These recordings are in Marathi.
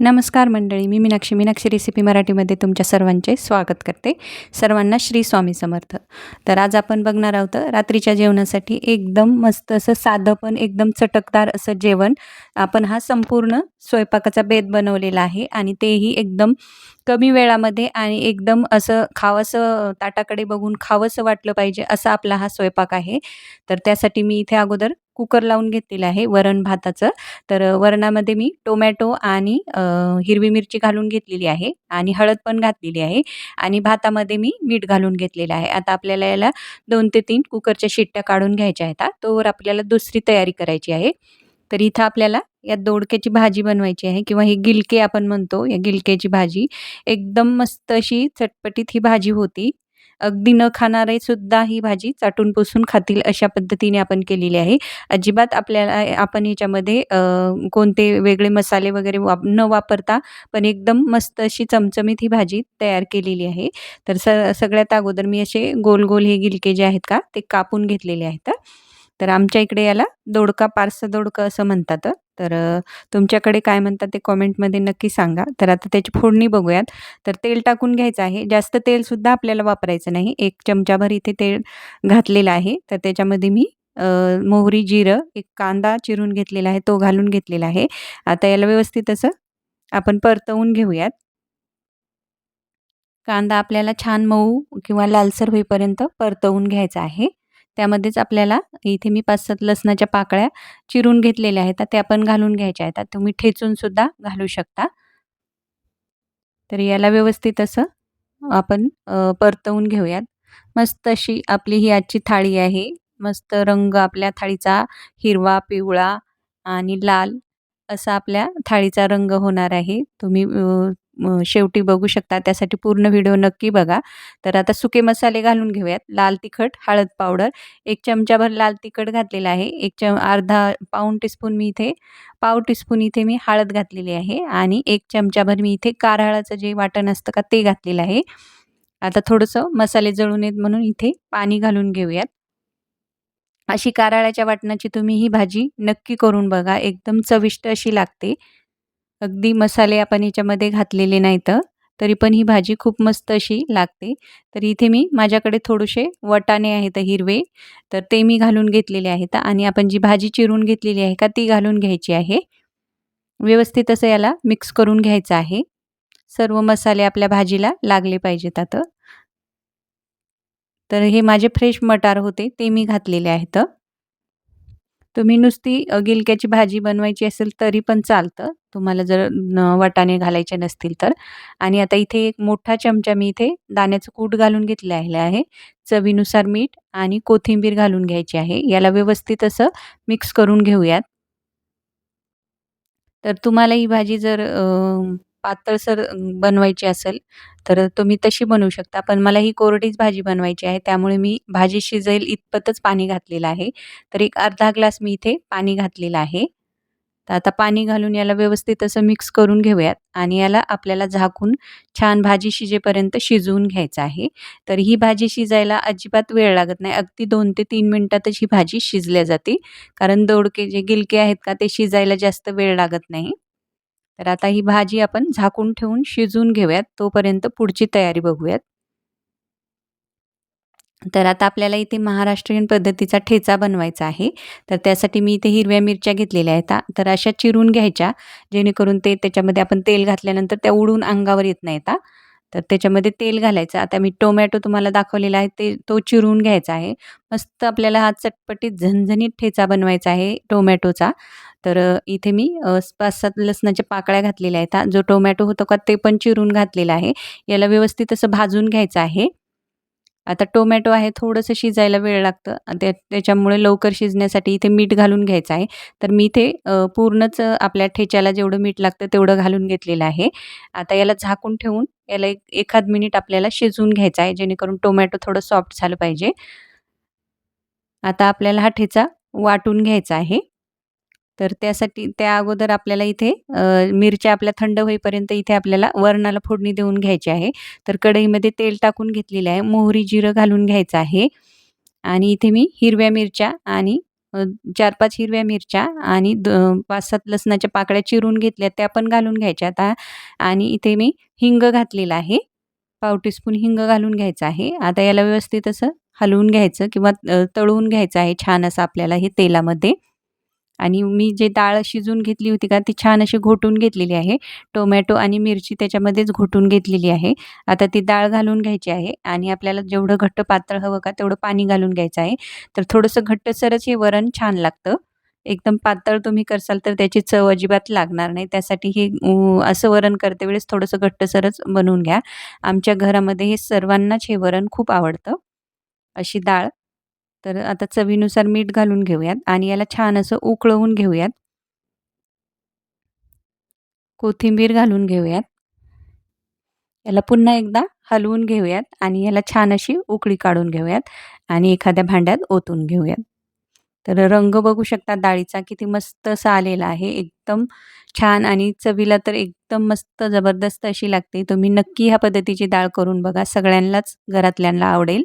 नमस्कार मंडळी मी मीनाक्षी. मीनाक्षी रेसिपी मराठीमध्ये तुमच्या सर्वांचे स्वागत करते. सर्वांना श्री स्वामी समर्थ. तर आज आपण बघणार आहोत रात्रीच्या जेवणासाठी एकदम मस्त असं साधं पण एकदम चटकदार असं जेवण. आपण हा संपूर्ण स्वयंपाकाचा बेत बनवलेला आहे आणि तेही एकदम कमी वेळामध्ये आणि एकदम असं खावंसं ताटाकडे बघून खावंसं वाटलं पाहिजे असा आपला हा स्वयंपाक आहे. तर त्यासाठी मी इथे अगोदर कुकर लावून घेतलेलं आहे वरण भाताचं. तर वरणामध्ये मी टोमॅटो आणि हिरवी मिरची घालून घेतलेली आहे आणि हळद पण घातलेली आहे आणि भातामध्ये मी मीठ घालून घेतलेलं आहे. आता आपल्याला याला दोन ते तीन कुकरच्या शिट्ट्या काढून घ्यायच्या आहेत. तोवर आपल्याला दुसरी तयारी करायची आहे. तर इथं आपल्याला या दोडक्याची भाजी बनवायची आहे किंवा ही गिलके आपण म्हणतो या गिलक्याची भाजी. एकदम मस्त अशी चटपटीत ही भाजी होती. अगदी न खाणारे सुद्धा ही भाजी चाटून पुसून खातील अशा पद्धतीने आपण केलेली आहे. अजिबात आपल्याला आपण याच्यामध्ये कोणते वेगळे मसाले वगैरे वाप न वापरता पण एकदम मस्त अशी चमचमीत ही भाजी तयार केलेली आहे. तर स सगळ्यात अगोदर मी असे गोल गोल हे गिलके जे आहेत का ते कापून घेतलेले आहेत. तर आमच्या इकडे याला दोडका पारसं दोडकं असं म्हणतात. तर तुमच्याकडे काय म्हणतात ते कॉमेंटमध्ये नक्की सांगा. तर आता त्याची फोडणी बघूयात. तर तेल टाकून घ्यायचं आहे. जास्त तेलसुद्धा आपल्याला वापरायचं नाही. एक चमचाभर इथे तेल घातलेलं आहे. तर त्याच्यामध्ये मी मोहरी जिरं एक कांदा चिरून घेतलेला आहे. तो घालून घेतलेला आहे. आता याला व्यवस्थित असं आपण परतवून घेऊयात. कांदा आपल्याला छान मऊ किंवा लालसर होईपर्यंत परतवून घ्यायचा आहे. त्यामध्येच आपल्याला इथे मी पाच सात लसणाच्या पाकळ्या चिरून घेतलेल्या आहेत. त्या आपण घालून घ्यायच्या आहेत. तुम्ही ठेचूनसुद्धा घालू शकता. तर याला व्यवस्थित असं आपण परतवून घेऊयात. मस्त अशी आपली ही आजची थाळी आहे. मस्त रंग आपल्या थाळीचा हिरवा पिवळा आणि लाल असा आपल्या थाळीचा रंग होणार आहे. तुम्ही शेवटी बघू शकता त्यासाठी पूर्ण व्हिडिओ नक्की बघा. तर आता सुके मसाले घालून घेऊयात. लाल तिखट हळद पावडर एक चमचाभर लाल तिखट घातलेला आहे. एक चम अर्धा पाऊण टीस्पून मी इथे पाव टीस्पून इथे मी हळद घातलेली आहे आणि एक चमचाभर मी इथे कारहाळाचं जे वाटण असतं का ते घातलेलं आहे. आता थोडंसं मसाले जळून येत म्हणून इथे पाणी घालून घेऊयात. अशी कारळ्याच्या वाटणाची तुम्ही ही भाजी नक्की करून बघा. एकदम चविष्ट अशी लागते. अगदी मसाले आपण याच्यामध्ये घातलेले नाहीत तरी पण ही भाजी खूप मस्त अशी लागते. तर इथे मी माझ्याकडे थोडेसे वटाणे आहेत हिरवे तर ते मी घालून घेतलेले आहेत आणि आपण जी भाजी चिरून घेतलेली आहे का ती घालून घ्यायची आहे. व्यवस्थित असं याला मिक्स करून घ्यायचं आहे. सर्व मसाले आपल्या भाजीला लागले पाहिजेत आता. तर हे माझे फ्रेश मटार होते ते मी घातलेले आहेत. तुम्ही नुसती गिलक्याची भाजी बनवायची असेल तरी पण चालतं. तुम्हाला जर वाटाणे घालायचे नसतील तर. आणि आता इथे एक मोठा चमचा मी इथे दाण्याचं कूट घालून घेतलेलं आहे चवीनुसार मीठ आणि कोथिंबीर घालून घ्यायची आहे. याला व्यवस्थित असं मिक्स करून घेऊयात. तर तुम्हाला ही भाजी जर पातळसर बनवायची असेल तर तुम्ही तशी बनवू शकता. पण मला ही कोरडीच भाजी बनवायची आहे. त्यामुळे मी भाजी शिजेल इतपतच पाणी घातलेलं आहे. तर एक अर्धा ग्लास मी इथे पाणी घातलेलं आहे. तर आता पाणी घालून याला व्यवस्थित असं मिक्स करून घेऊयात आणि याला आपल्याला झाकून छान भाजी शिजेपर्यंत शिजवून घ्यायचं आहे. तर ही भाजी शिजायला अजिबात वेळ लागत नाही. अगदी दोन ते तीन मिनटातच ही भाजी शिजल्या जाते. कारण दोडके जे गिलके आहेत का ते शिजायला जास्त वेळ लागत नाही. तर आता ही भाजी आपण झाकून ठेवून शिजवून घेऊयात. तोपर्यंत पुढची तयारी बघूयात. तर आता आपल्याला इथे महाराष्ट्रीयन पद्धतीचा ठेचा बनवायचा आहे. तर त्यासाठी मी इथे हिरव्या मिरच्या घेतलेल्या आहेत. तर अशा चिरून घ्यायच्या जेणेकरून ते त्याच्यामध्ये आपण तेल घातल्यानंतर त्या उडून अंगावर येत नाहीत तर त्याच्यामध्ये तेल घालायचं. आता मी टोमॅटो तुम्हाला दाखवलेला आहे ते तो चिरून घ्यायचा आहे. मस्त आपल्याला हा चटपटीत झणझणीत ठेचा बनवायचा आहे टोमॅटोचा. तर इथे मी पाच सात लसणाच्या पाकळ्या घातलेल्या आहेत. जो टोमॅटो होतो का ते पण चिरून घातलेला आहे. याला व्यवस्थित असं भाजून घ्यायचं आहे. आता टोमॅटो आहे थोडंसं शिजायला वेळ लागतं. त्या त्याच्यामुळे लवकर शिजण्यासाठी इथे मीठ घालून घ्यायचं आहे. तर मी इथे पूर्णच आपल्या ठेच्याला जेवढं मीठ लागतं तेवढं घालून घेतलेलं आहे. आता याला झाकून ठेवून याला एक एखाद मिनिट आपल्याला शिजवून घ्यायचं आहे जेणेकरून टोमॅटो थोडं सॉफ्ट झालं पाहिजे. आता आपल्याला हा ठेचा वाटून घ्यायचा आहे. तर त्यासाठी त्या अगोदर आपल्याला इथे मिरच्या आपल्या थंड होईपर्यंत इथे आपल्याला वरणाला फोडणी देऊन घ्यायची आहे. तर कढईमध्ये तेल टाकून घेतलेलं आहे. मोहरी जिरं घालून घ्यायचं आहे. आणि इथे मी हिरव्या मिरच्या आणि चार पाच हिरव्या मिरच्या आणि द पाच सात लसणाच्या पाकळ्या चिरून घेतल्या. त्या पण घालून घ्यायच्या आता. आणि इथे मी हिंग घातलेला आहे. पाव टीस्पून हिंग घालून घ्यायचं आहे. आता याला व्यवस्थित असं हलवून घ्यायचं किंवा तळवून घ्यायचं आहे छान असं आपल्याला हे तेलामध्ये. आणि मी जे डाळ शिजून घेतली होती का ती छान अशी घोटून घेतलेली आहे. टोमॅटो आणि मिरची त्याच्यामध्येच घोटून घेतलेली आहे. आता ती डाळ घालून घ्यायची आहे आणि आपल्याला जेवढं घट्ट पातळ हवं का तेवढं पाणी घालून घ्यायचं आहे. तर थोडंसं घट्टसरच हे वरण छान लागतं. एकदम पातळ तुम्ही करसाल तर त्याची चव अजिबात लागणार नाही. त्यासाठी हे असं वरण करते वेळेस थोडंसं घट्टसरच बनवून घ्या. आमच्या घरामध्ये हे सर्वांनाच हे वरण खूप आवडतं. अशी डाळ तर आता चवीनुसार मीठ घालून घेऊयात आणि याला छान असं उकळवून घेऊयात. कोथिंबीर घालून घेऊयात. याला पुन्हा एकदा हलवून घेऊयात आणि याला छान अशी उकळी काढून घेऊयात आणि एखाद्या भांड्यात ओतून घेऊयात. तर रंग बघू शकता डाळीचा किती मस्त असा आलेला आहे. एकदम छान आणि चवीला तर एकदम मस्त जबरदस्त अशी लागते. तुम्ही नक्की ह्या पद्धतीची डाळ करून बघा. सगळ्यांनाच घरातल्यांना आवडेल.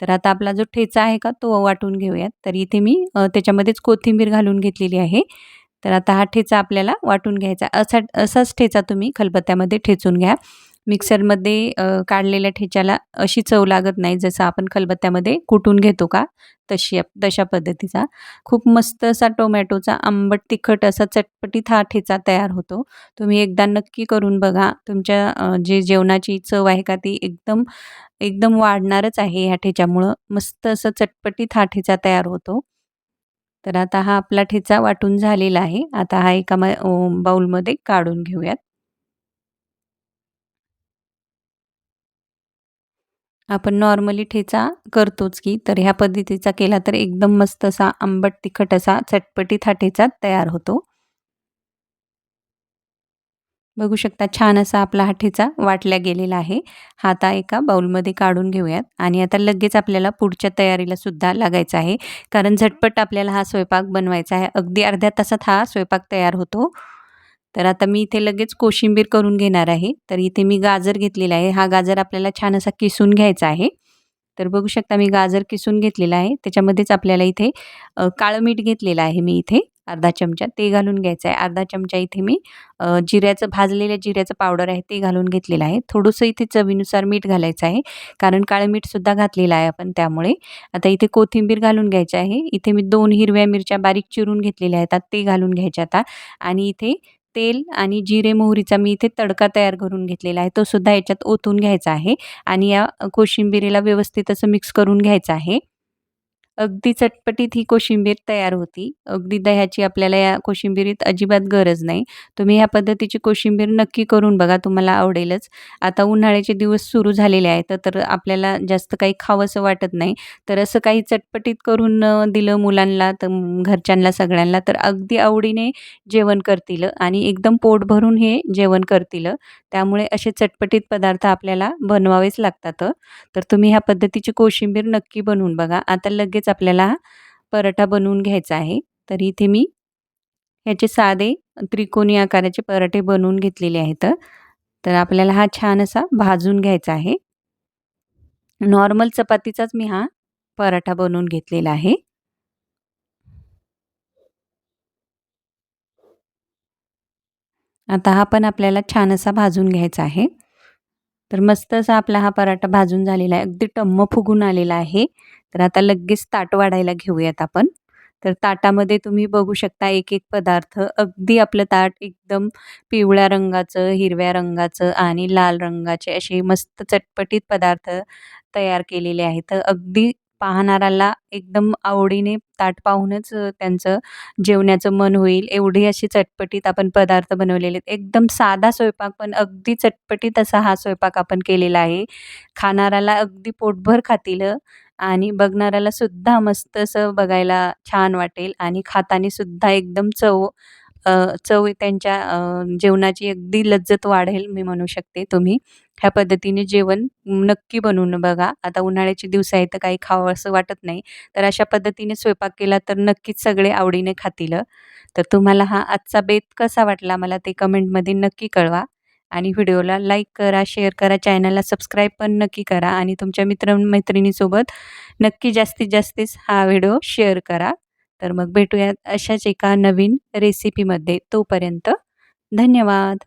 तर आता आपला जो ठेचा आहे का तो वाटून घेऊयात. तर इथे मी त्याच्यामध्येच कोथिंबीर घालून घेतलेली आहे. तर आता हा ठेचा आपल्याला वाटून घ्यायचा असा असाच ठेचा तुम्ही खलबत्त्यामध्ये ठेचून घ्या. मिक्सरमध्ये काढलेल्या ठेच्याला अशी चव लागत नाही जसं आपण खलबत्त्यामध्ये कुटून घेतो का? तशी तशा पद्धतीचा. खूप मस्त असा टोमॅटोचा आंबट तिखट असा चटपटीत हा ठेचा तयार होतो. तुम्ही एकदा नक्की करून बघा. तुमच्या जे जेवणाची चव आहे का ती एकदम एकदम वाढणारच आहे ह्या ठेच्यामुळं. मस्त असं चटपटीत हा ठेचा तयार होतो. तर आता हा आपला ठेचा वाटून झालेला आहे. आता हा एका बाऊलमध्ये काढून घेऊयात. आपण नॉर्मली ठेचा करतोच की तर ह्या पद्धतीचा केला तर एकदम मस्त असा आंबट तिखट असा चटपटीत हा ठेचा तयार होतो. बघू शकता छान असा आपला हा ठेचा वाटल्या गेलेला आहे. हा आता एका बाउलमध्ये काढून घेऊयात. आणि आता लगेच आपल्याला पुढच्या तयारीला सुद्धा लागायचं आहे. कारण झटपट आपल्याला हा स्वयंपाक बनवायचा आहे. अगदी अर्ध्या तासात हा स्वयंपाक तयार होतो. तर आता मी इथे लगेच कोशिंबीर करून घेणार आहे. तर इथे मी गाजर घेतलेला आहे. हा गाजर आपल्याला छान असा किसून घ्यायचा आहे. तर बघू शकता मी गाजर किसून घेतलेला आहे. त्याच्यामध्येच आपल्याला इथे काळं मीठ घेतलेलं आहे मी इथे. अर्धा चमचा. ते घालून घ्यायचं आहे. अर्धा चमचा इथे मी जिऱ्याचं भाजलेल्या जिऱ्याचं पावडर आहे ते घालून घेतलेलं आहे. थोडंसं इथे चवीनुसार मीठ घालायचं आहे. कारण काळं मीठसुद्धा घातलेलं आहे आपण त्यामुळे. आता इथे कोथिंबीर घालून घ्यायचं आहे. इथे मी दोन हिरव्या मिरच्या बारीक चिरून घेतलेल्या आहेत. ते घालून घ्यायच्या आता. आणि इथे तेल आणि जिरे मोहरीचा मी इथे तडका तयार करून घेतलेला आहे. तो सुद्धा याच्यात ओतून घ्यायचा आहे आणि या कोशिंबिरीला व्यवस्थित असं मिक्स करून घ्यायचं आहे. अगदी चटपटीत ही कोशिंबीर तयार होती. अगदी दह्याची आपल्याला या कोशिंबिरीत अजिबात गरज नाही. तुम्ही ह्या पद्धतीची कोशिंबीर नक्की करून बघा तुम्हाला आवडेलच. आता उन्हाळ्याचे दिवस सुरू झालेले आहेत तर आपल्याला जास्त काही खावंसं वाटत नाही. तर असं काही चटपटीत करून दिलं मुलांना तर घरच्यांना सगळ्यांना तर अगदी आवडीने जेवण करतील आणि एकदम पोट भरून हे जेवण करतील. त्यामुळे असे चटपटीत पदार्थ आपल्याला बनवावेच लागतात. तर तुम्ही ह्या पद्धतीची कोशिंबीर नक्की बनवून बघा. आता लगेच आपल्याला पराठा बनवून घ्यायचा आहे. तर इथे मी ह्याचे साधे त्रिकोणी आकाराचे पराठे बनवून घेतलेले आहेत. तर आपल्याला हा छान असा भाजून घ्यायचा आहे. नॉर्मल चपातीचाच मी हा पराठा बनवून घेतलेला आहे. आता हा पण आपल्याला छान असा भाजून घ्यायचा आहे. तर मस्त असा आपला हा पराठा भाजून झालेला आहे. अगदी टम्म फुगून आलेला आहे. तर आता लगेच ताट वाढायला घेऊयात आपण. तर ताटामध्ये तुम्ही बघू शकता एक एक पदार्थ. अगदी आपलं ताट एकदम पिवळ्या रंगाचं हिरव्या रंगाचं आणि लाल रंगाचे असे मस्त चटपटीत पदार्थ तयार केलेले आहेत. अगदी पाहणाऱ्याला एकदम आवडीने ताट पाहूनच त्यांचं जेवण्याचं मन होईल. एवढी अशी चटपटीत आपण पदार्थ बनवलेले आहेत. एकदम साधा स्वयंपाक पण अगदी चटपटीत असा हा स्वयंपाक आपण केलेला आहे. खाणाऱ्याला अगदी पोटभर खातील आणि बघणाऱ्याला सुद्धा मस्त असं बघायला छान वाटेल. आणि खाताना सुद्धा एकदम चव चव त्यांच्या जेवणाची अगदी लज्जत वाढेल मी म्हणू शकते तुम्ही. ह्या पद्धतीने जेवण नक्की बनवून बघा. आता उन्हाळ्याचे दिवस आहे तर काही खावं असं वाटत नाही. तर अशा पद्धतीने स्वयंपाक केला तर नक्कीच सगळे आवडीने खातील. तर तुम्हाला हा आजचा बेत कसा वाटला मला ते कमेंटमध्ये नक्की कळवा. आणि व्हिडिओला लाईक करा शेअर करा चॅनलला सबस्क्राईब पण नक्की करा. आणि तुमच्या मित्रमैत्रिणीसोबत नक्की जास्तीत जास्तीच हा व्हिडिओ शेअर करा. तर मग भेटूयात अशाच एका नवीन रेसिपीमध्ये तोपर्यंत धन्यवाद.